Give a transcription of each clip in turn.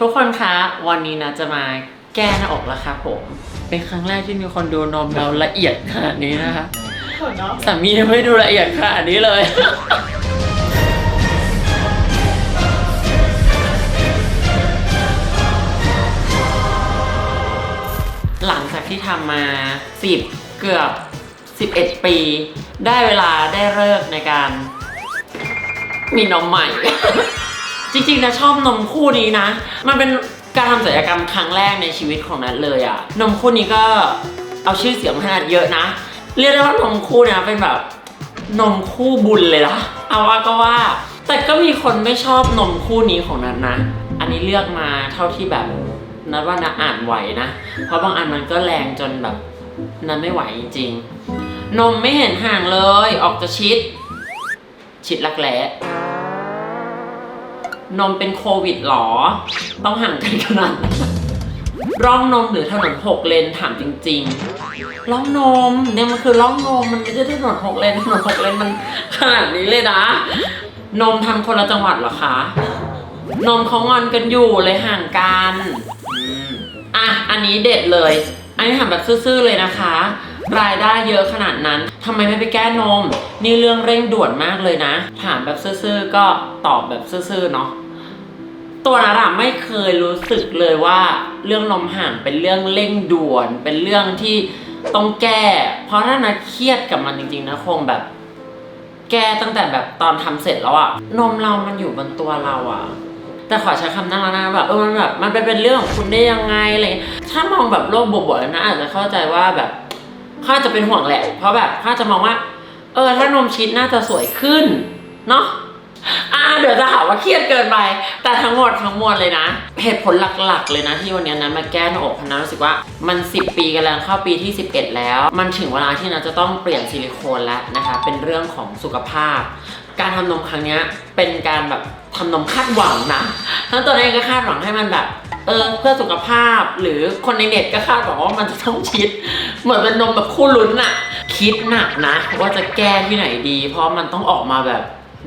ทุกคนคะวันนี้นะจะมาแก้หน้าอกแล้วครับผมเป็นครั้งแรกที่มีคนดูนมเราละเอียดขนาดนี้นะคะเขินเนาะสามียังไม่ดูละเอียดขนาดนี้เลย หลังจากที่ทำมาสิบเกือบ 11 ปี ได้เวลาได้เลิกษ์ในการ มีนมใหม่ จริงๆนะชอบนมคู่นี้นะ มันเป็นการทำศัลยกรรมครั้งแรกในชีวิตของนัทเลยอะนมคู่นี้ก็เอาชื่อเสียงขนาดเยอะนะ เรียกได้ว่านมคู่เนี่ยเป็นแบบนมคู่บุญเลยนะเอาว่าก็ว่า แต่ก็มีคนไม่ชอบนมคู่นี้ของนัทนะ อันนี้เลือกมาเท่าที่แบบนัทว่านัทอ่านไหวนะ เพราะบางอันมันก็แรงจนแบบนัทไม่ไหวจริงๆนมไม่เห็นห่างเลยออกจะชิด ชิดรักแร้ นมเป็นโควิดหรอ ต้องห่างกันขนาดนั้นร่องนมหรือถนนหกเลนถามจริงๆร่องนมเนี่ยมันคือร่องนมมันไม่ใช่ถนนหกเลนถนนหกเลนมันขนาดนี้เลยนะ นมทำคนละจังหวัดเหรอคะ นมเขางอนกันอยู่เลยห่างกันอะอันนี้เด็ดเลย อันนี้ถามแบบซื่อๆเลยนะคะ รายได้เยอะขนาดนั้นทำไมไม่ไปแก้นม นี่เรื่องเร่งด่วนมากเลยนะ ถามแบบซื่อๆก็ตอบแบบซื่อๆเนาะ ตัวนาราไม่เคยรู้สึกเลยว่าเรื่องนมห่างเป็นเรื่องเร่งด่วน เป็นเรื่องที่ต้องแก้ เพราะถ้านาเครียดกับมันจริงๆนะคงแบบ แก้ตั้งแต่แบบตอนทำเสร็จแล้วอะนมเรามันอยู่บนตัวเราอะแต่ขอใช้คำน่ารักนะแบบเออมันแบบมันเป็นเรื่องของคุณได้ยังไงอะไรอย่างเงี้ยถ้ามองแบบโลกบวกๆนะอาจจะเข้าใจว่าแบบข้าจะเป็นห่วงแหละ เพราะแบบข้าจะมองว่า เออถ้านมชิดน่าจะสวยขึ้นเนาะ อ่าเดี๋ยวจะหาว่าเครียดเกินไป แต่ทั้งหมดทั้งมวลเลยนะ เหตุผลหลักๆ เลยนะที่วันนี้นะมาแก้หน้าอกเพราะนะรู้สึกว่ามัน 10 ปีกันแล้วเข้าปีที่ 11 แล้ว มันถึงเวลาที่นะจะต้องเปลี่ยนซิลิโคนแล้วนะคะ เป็นเรื่องของสุขภาพ การทำนมครั้งนี้เป็นการแบบทำนมคาดหวังนะทั้งตัวเองก็คาดหวังให้มันแบบเออเพื่อสุขภาพหรือคนในเน็ตก็คาดหวังว่ามันจะต้องชิด เหมือนเป็นนมแบบคู่ลุ้นอะคิดหนักนะว่าจะแก้ที่ไหนดี เพราะมันต้องออกมาแบบ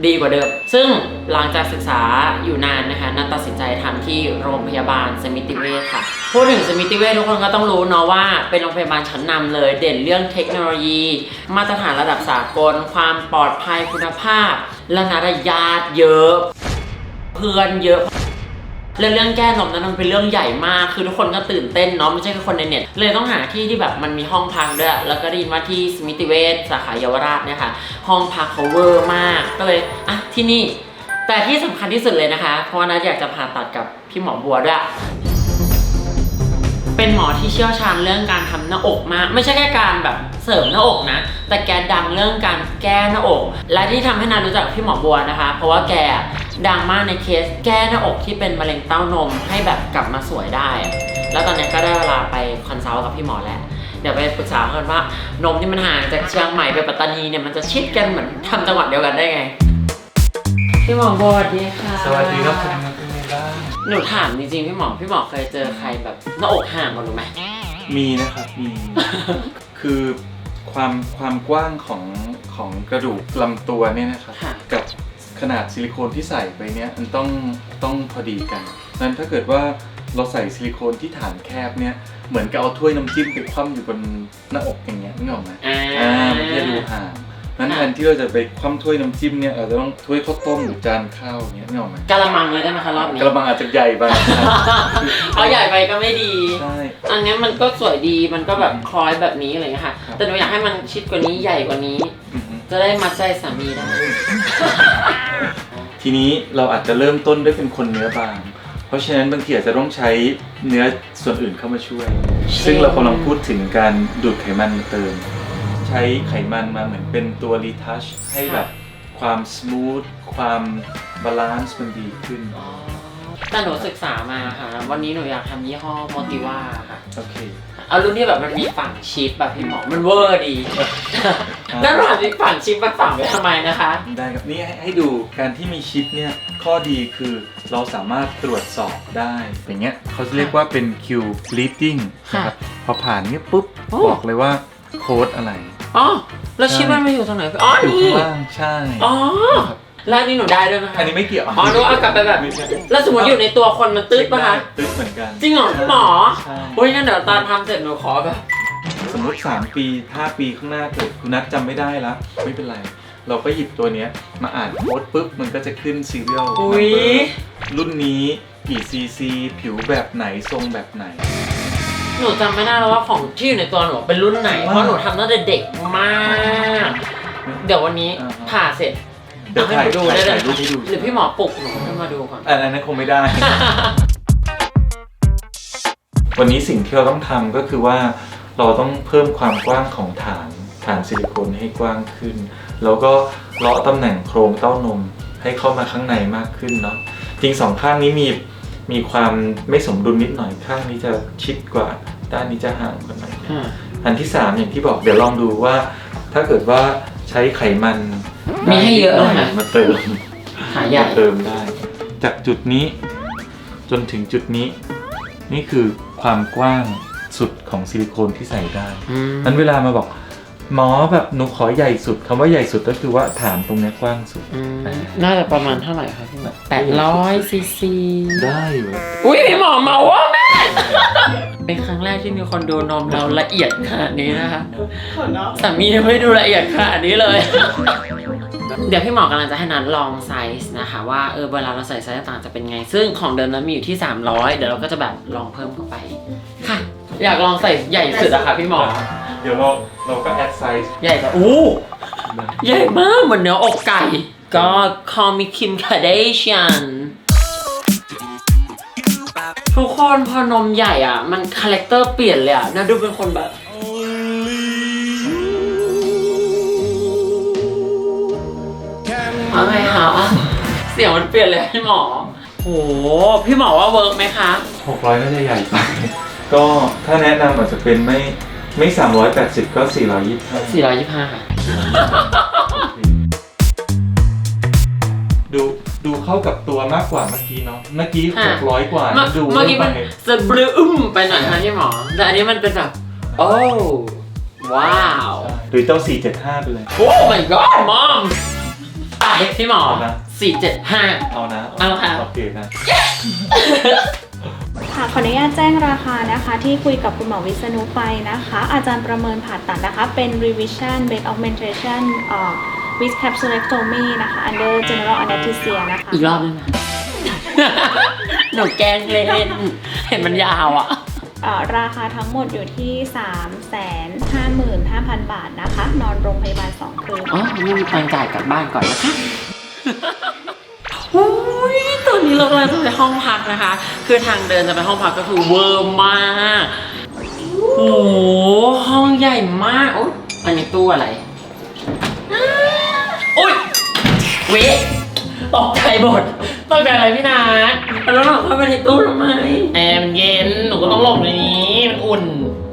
ดีกว่าเดิม ซึ่งหลังจากศึกษาอยู่นานนะคะนัทตัดสินใจทำที่โรงพยาบาลสมิติเวชค่ะ พูดถึงสมิติเวชทุกคนก็ต้องรู้เนาะว่า เป็นโรงพยาบาลชั้นนำเลย เด่นเรื่องเทคโนโลยี มาตรฐานระดับสากล ความปลอดภัยคุณภาพ และนาฏญาติเยอะ เพื่อนเยอะ เรื่องเรื่องแก้นมนั้นมันเป็นเรื่องใหญ่มากคือทุกคนก็ตื่นเต้นเนาะไม่ใช่แค่คนในเน็ตเลยต้องหาที่ที่แบบมันมีห้องพักด้วย แล้วก็ได้ยินว่าที่สมิติเวชสาขาเยาวราชเนี่ยค่ะห้องพักเขาเวอร์มากก็เลยอะที่นี่ แต่ที่สำคัญที่สุดเลยนะคะ เพราะว่านัทอยากจะผ่าตัดกับพี่หมอบัวด้วย เป็นหมอที่เชี่ยวชาญเรื่องการทำหน้าอกมาก ไม่ใช่แค่การแบบเสริมหน้าอกนะ แต่แกดังเรื่องการแก้หน้าอก และที่ทำให้นารู้จักพี่หมอบัวนะคะ เพราะว่าแกดังมากในเคสแก้หน้าอกที่เป็นมะเร็งเต้านมให้แบบกลับมาสวยได้อะแล้วตอนนี้ก็ได้เวลาไปคอนซัลท์กับพี่หมอแล้ว เดี๋ยวไปปรึกษากันว่านมที่มันห่างจากเชียงใหม่ไปปัตตานีเนี่ยมันจะชิดกันเหมือนทำจังหวัดเดียวกันได้ไง พี่หมอบัวสวัสดีค่ะ สวัสดีครับคุณ หนูถามจริงๆพี่หมอพี่หมอเคยเจอใครแบบหน้าอกห่างกันหรือไหม มีนะครับมี คือความความกว้างของของกระดูกลำตัวเนี่ยนะครับค่ะ กับขนาดซิลิโคนที่ใส่ไปเนี่ยมันต้องต้องพอดีกันนั้นถ้าเกิดว่าเราใส่ซิลิโคนที่ฐานแคบเนี่ยเหมือนกับเอาถ้วยน้ำจิ้มไปคว่ำอยู่บนหน้าอกอย่างเงี้ยนึกออกไหมอ่าอ่ามันจะดูห่าง นั้นแทนที่เราจะไปคว่ำถ้วยน้ำจิ้มเนี่ยเราจะต้องถ้วยข้าวต้มหรือจานข้าวอย่างเงี้ยนึกออกไหมกะละมังเลยได้ไหมคะรอบนี้ กระบังอาจจะใหญ่ไปนะครับเอาใหญ่ไปก็ไม่ดี ใช่ อันนี้มันก็สวยดีมันก็แบบคล้อยแบบนี้อะไรอย่างเงี้ยค่ะ ครับ แต่หนูอยากให้มันชิดกว่านี้ใหญ่กว่านี้ อือฮึจะได้มัดใจสามีได้ ทีนี้เราอาจจะเริ่มต้นด้วยเป็นคนเนื้อบาง เพราะฉะนั้นบางทีอาจจะต้องใช้เนื้อส่วนอื่นเข้ามาช่วยเช่นซึ่งเรากำลังพูดถึงการดูดไขมันมาเติมใช้ไขมันมาเหมือนเป็นตัวรีทัชให้แบบความส o ูทความบาลานซ์มันดีขึ้น แต่หนูศึกษามาค่ะ วันนี้หนูอยากทำยี่ห้อโมติว่าค่ะ โอเค เอารุ่นที่แบบมันมีฝั่งชิปแบบพี่หมอมันเวอร์ดีนั่นหมายถึงฝั่งชิปมันฝั่งไว้ทำไมนะคะ ได้ครับ นี่ให้ให้ดูการที่มีชิปเนี่ย ข้อดีคือเราสามารถตรวจสอบได้ อย่างเงี้ยเขาจะเรียกว่าเป็น Q bleeding นะครับ พอผ่านเงี้ยปุ๊บโอ้บอกเลยว่าโค้ดอะไร อ๋อแล้วชิปมันมาอยู่ตรงไหนอ๋ออยู่นี่ข้างล่างใช่อ๋อแล้วอันนี้หนูได้ด้วยไหมคะอันนี้ไม่เกี่ยวอ๋อหนูเอากลับไปแบบม่ใช่แล้วสมมติอยู่ในตัวคนมันตืดปะคะตืดเหมือนกันจริงเหรอพี่หมอใช่โอ้ยงั้นเดี๋ยวตอนทำเสร็จหนูขอแบบสมมติ 3 ปี 5 ปีข้างหน้าเกิดคุณนัทจำไม่ได้แล้วไม่เป็นไร เราก็หยิบตัวเนี้ยมาอ่านโค้ดปุ๊บ มันก็จะขึ้น serial อุ๊ย number รุ่นนี้กี่ซีซี ผิวแบบไหนทรงแบบไหน หนูจำไม่ได้แล้วว่าของที่อยู่ในตัวหนูเป็นรุ่นไหน เพราะหนูทำตั้งแต่เด็กมาก เดี๋ยววันนี้อ่าฮะ ผ่าเสร็จเดี๋ยวเอาให้ถ่ายหนูดูดูได้เลยถ่ายรูปให้ดูหรือพี่หมอปลุกหนูขึ้นมาดูก่อน อันนั้นคงไม่ได้ วันนี้สิ่งที่เราต้องทำก็คือว่าเราต้องเพิ่มความกว้างของฐานฐานซิลิโคนให้กว้างขึ้น แล้วก็เลาะตำแหน่งโครงเต้านมให้เข้ามาข้างในมากขึ้นเนาะจริงสองข้างนี้มีมีความไม่สมดุลนิดหน่อยข้างนี้จะชิดกว่า ด้านนี้จะห่างกว่าหน่อยอันที่สามอย่างที่บอกเดี๋ยวลองดูว่า ถ้าเกิดว่าใช้ไขมันมีให้เยอะได้เลยนิดหน่ค่ะมาเติม หาใหญ่เติมได้ จากจุดนี้จนถึงจุดนี้ นี่คือความกว้างสุดของซิลิโคนที่ใส่ได้อืมนั้นเวลามาบอก หมอแบบหนูขอใหญ่สุดคำว่าใหญ่สุดก็คือว่าฐานตรงเนี้ยกว้างสุด อืมน่าจะประมาณเท่าไหร่คะพี่หมอแปดร้อยซีซี ได้เลยอุ้ยพี่หมอมาว่าแม่ เป็นครั้งแรกที่มีคนดูนมเราละเอียดขนาดนี้นะคะสามียังไม่ดูละเอียดขนาดนี้เลย เดี๋ยวพี่หมอกำลังจะให้นัดลองไซส์นะคะว่าเออเวลาเราใส่ไซส์ต่างๆจะเป็นไง ซึ่งของเดิมนั้นมีอยู่ที่ 300 เดี๋ยวเราก็จะแบบลองเพิ่มเข้าไปค่ะ อยากลองใส่ใหญ่สุดอะค่ะพี่หมอ เดี๋ยวเราเราก็แอดไซส์ใหญ่กว่าอู้ใหญ่มากเหมือนเนื้ออกไก่ ก็คอมิคิมคาเดเชียน ทุกคนพอนมใหญ่อะ มันคาแรคเตอร์เปลี่ยนเลยอะน่าดูเป็นคนแบบอะไรคะเสียงมันเปลี่ยนเลยอะพี่หมอโหพี่หมอว่าเวิร์กไหมคะหกร้อยน่าจะใหญ่ไป ก็ถ้าแนะนำอาจจะเป็นไม่ไม่สามร้อยแปดสิบก็สี่ร้อยยี่สิบห้า425ค่ะดู ดูเข้ากับตัวมากกว่าเมื่อกี้เนาะเมื่อกี้ค่ะหกร้อยกว่าเมื่อดูเมื่อกี้มันไปจะบลือึ้มไปหน่อยนะพี่หมอ แต่อันนี้มันเป็นแบบ โอ้ว้าวหรือเจ้าสี่เจ็ดห้าไปเลยโอ้ my god มอมไปพี่หมอเอานะสี่เจ็ดห้าเอานะเอาค่ะโอเคนะค่ะขออนุญาตแจ้งราคานะคะที่คุยกับคุณหมอวิษณุไปนะคะ อาจารย์ประเมินผ่าตัดนะคะ เป็น revision bed augmentation เอ่อ with capsulectomy นะคะ under general anesthesia นะคะ อีกรอบได้ไหมหนูแกล้งเล่น เห็นมันยาวอะ เอ่อราคาทั้งหมดอยู่ที่355,000 บาทนะคะ นอนโรงพยาบาล 2 คืน อ๋อไม่มีตังค์จ่ายกลับบ้านก่อนนะคะโอ้ยตอนนี้เรากำลังจะไปห้องพักนะคะ คือทางเดินจะไปห้องพักก็คือเวอร์มาก โอ้โหห้องใหญ่มาก โอ๊ยอันนี้ตู้อะไร วะตกใจหมดตกใจอะไรพี่นัทแล้วเราเข้าไปในตู้ทำไมแอร์มันเย็น หนูก็ต้องหลบในนี้ มันอุ่น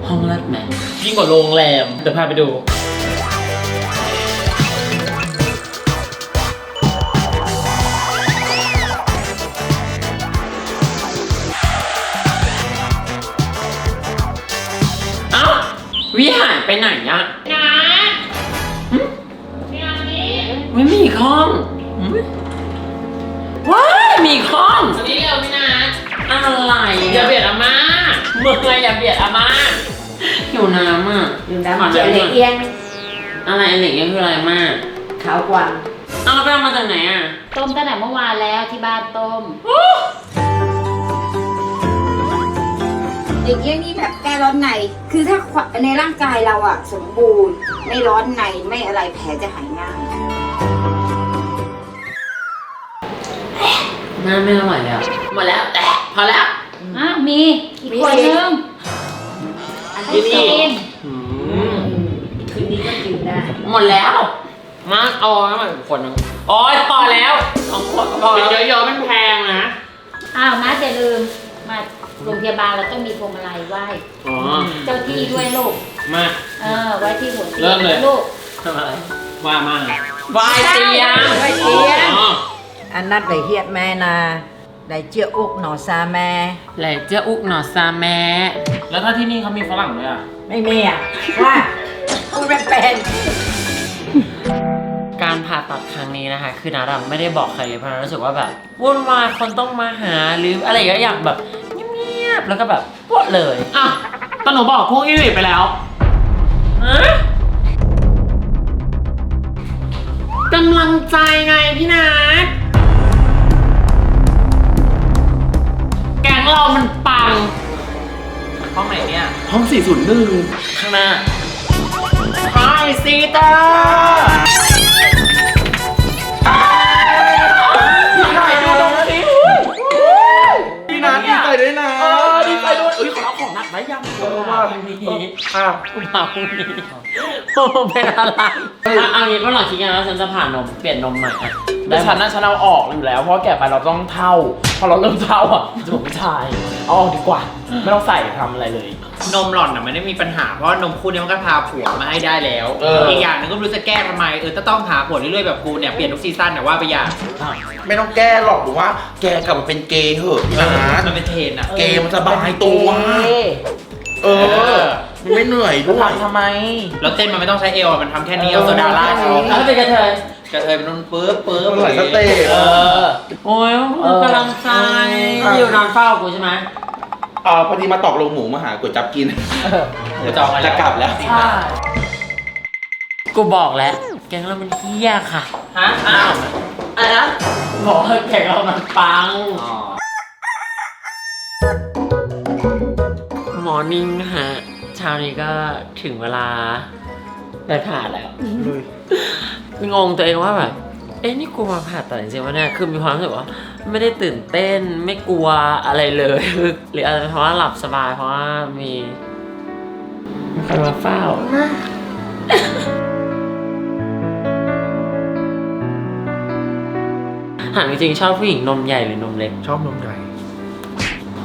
ห้องเลิศไหมยิ่งกว่าโรงแรม เดี๋ยวพาไปดู เอ้าวิหายไปไหนอะ นะไม่มีห้องหึว้ายมีห้อง วันนี้เร็วพี่นะอะไรอย่าเบียดอาม่าเมื่ออย่าเบียดอาม่าหิวน้ำอะ อยู่น้ำขอเจียวน้ำหเล็น่กอยเอียงอะไรอันเล็กยังคืออะไรมากขาวกว่าเอาแล้วไปเอามาจากไหนอะ ต้มตั้งแต่เมื่อวานแล้วที่บ้านต้มเด็กเอี้ยงนี่แบบแก้ร้อนใน คือถ้าในร่างกายเราอะสมบูรณ์ ไม่ร้อนในไม่อะไรแผลจะหายง่าย น้าไม่อร่อยแล้ว หมดแล้วแต่พอแล้ว อะมี อีกคนนึงอันที่สี่อืมคืนนี้ก็กินได้ หมดแล้ว มาเอาให้มาอีกคนนึงโอ๊ยพอแล้วสองคนก็พอเดี๋แล้วยวเยอะๆมันแพงนะอ้าวนะอย่าลืม มาโรงพยาบาลเราต้องมีพวงมาลัยไหว้ อ๋อเจ้าที่ด้วยลูก มา เออ ไว้ที่หัวเตีเริ่ยงมเลยนะลูก ทำอะไร ว่ามา วายเตียง ไหว้เตียง อ๋อ anh nát để hiện mẹ là để chưa úc nó xa mẹ แหล่เจ้าอุกหนอซาแม่แล้วถ้าที่นี่เขามีฝรั่งด้วยอะ ไม่มีอะว่าพูดไม่เป็นการผ่าตัดครั้งนี้นะคะ คือนาดำไม่ได้บอกใครเลยเพราะนารู้สึกว่าแบบวุ่นวายคนต้องมาหาหรืออะไรอย่างเงี้ยอยากแบบเงียบๆแล้วก็แบบปวดเลยอะแตหนูบอกพวกอีวิไปแล้วฮะกำลังใจไงพี่นัท เรามันปัง ห้องไหนเนี่ย ห้อง 401 ข้างหน้าไฮซีเตอร์ ออว่าพรุ่งนี้อะกูมาพรุ่งนี้โอ้เป็นอะไรอะเอางี้เมื่อหลังคิดไงว่าฉันจะผ่านนมเปลี่ยนนมใหม่อะแต่ฉันน่ะฉันเอาออกอยู่แล้ว เพราะแก่ไปเราต้องเท่า พอเราเริ่มเท่าอะจะบอกผู้ชายเอาออกดีกว่า ไม่ต้องใส่ทำอะไรเลย นมหล่อนน่ะไม่ได้มีปัญหา เพราะนมคู่นี้มันก็พาผัวมาให้ได้แล้วเอออี กอย่างหนึงก็ไม่รู้จะแก้ทำไมเออถ้าต้องหาผัวเรื่อยๆแบบกูเนี่ยเปลี่ยนทุกซีซั่นแต่ว่าไปอย่างไม่ต้องแก้หรอกหรือว่า แกกลับมาเป็นเกย์เถอะพี่นัทมันเป็นเทรนด์อะ เกย์มันสบายตัว เออ มันไม่เหนื่อยด้วยทำไม แล้วเต้นมันไม่ต้องใช้เอวอะมันทำแค่นี้เอาโซดาราดเขาแล้วถ้าเป็นกระเทยกระเทยเป็นนนปื๊บปื๊บมันหลายสเต็ป เออ โอ้ยมึงกำลังใจอยู่นอนเฝ้ากูใช่ไหมเออพอดีมาตอกลงหมูมาหากดจับกินจะจองอะไรจะกลับแล้ว กูบอกแล้ว แกงเรามันเฮี้ยค่ะฮะอ้าวอะไรนะบอกว่าแกงเรามันปัง อ๋อหมอนิ่งฮะเช้านี้ก็ถึงเวลาไปผ่าแล้วงงตัวเองว่าแบบ เอ้นี่กูมาผ่าตัดจริงๆวะเนี่ย คือมีความรู้สึกว่า ไม่ได้ตื่นเต้นไม่กลัวอะไรเลย หรืออาจจะเป็นเพราะว่าหลับสบายเพราะว่ามีมีคนมาเฝ้าถามจริงๆชอบผู้หญิงนมใหญ่หรือนมเล็ก ชอบนมใหญ่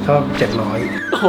ชอบเจ็ดร้อย โอ้โห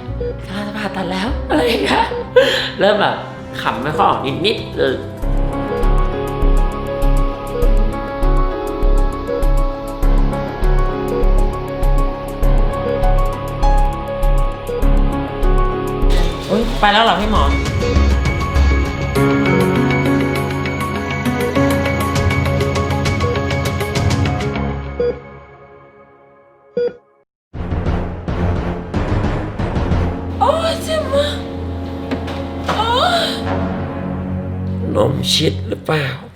ผ่าตัดแล้วอะไรอย่างเงี้ยเริ่มแบบขำไม่ค่อยออกนิดๆเอออุ๊ยไปแล้วเหรอพี่หมอ มาก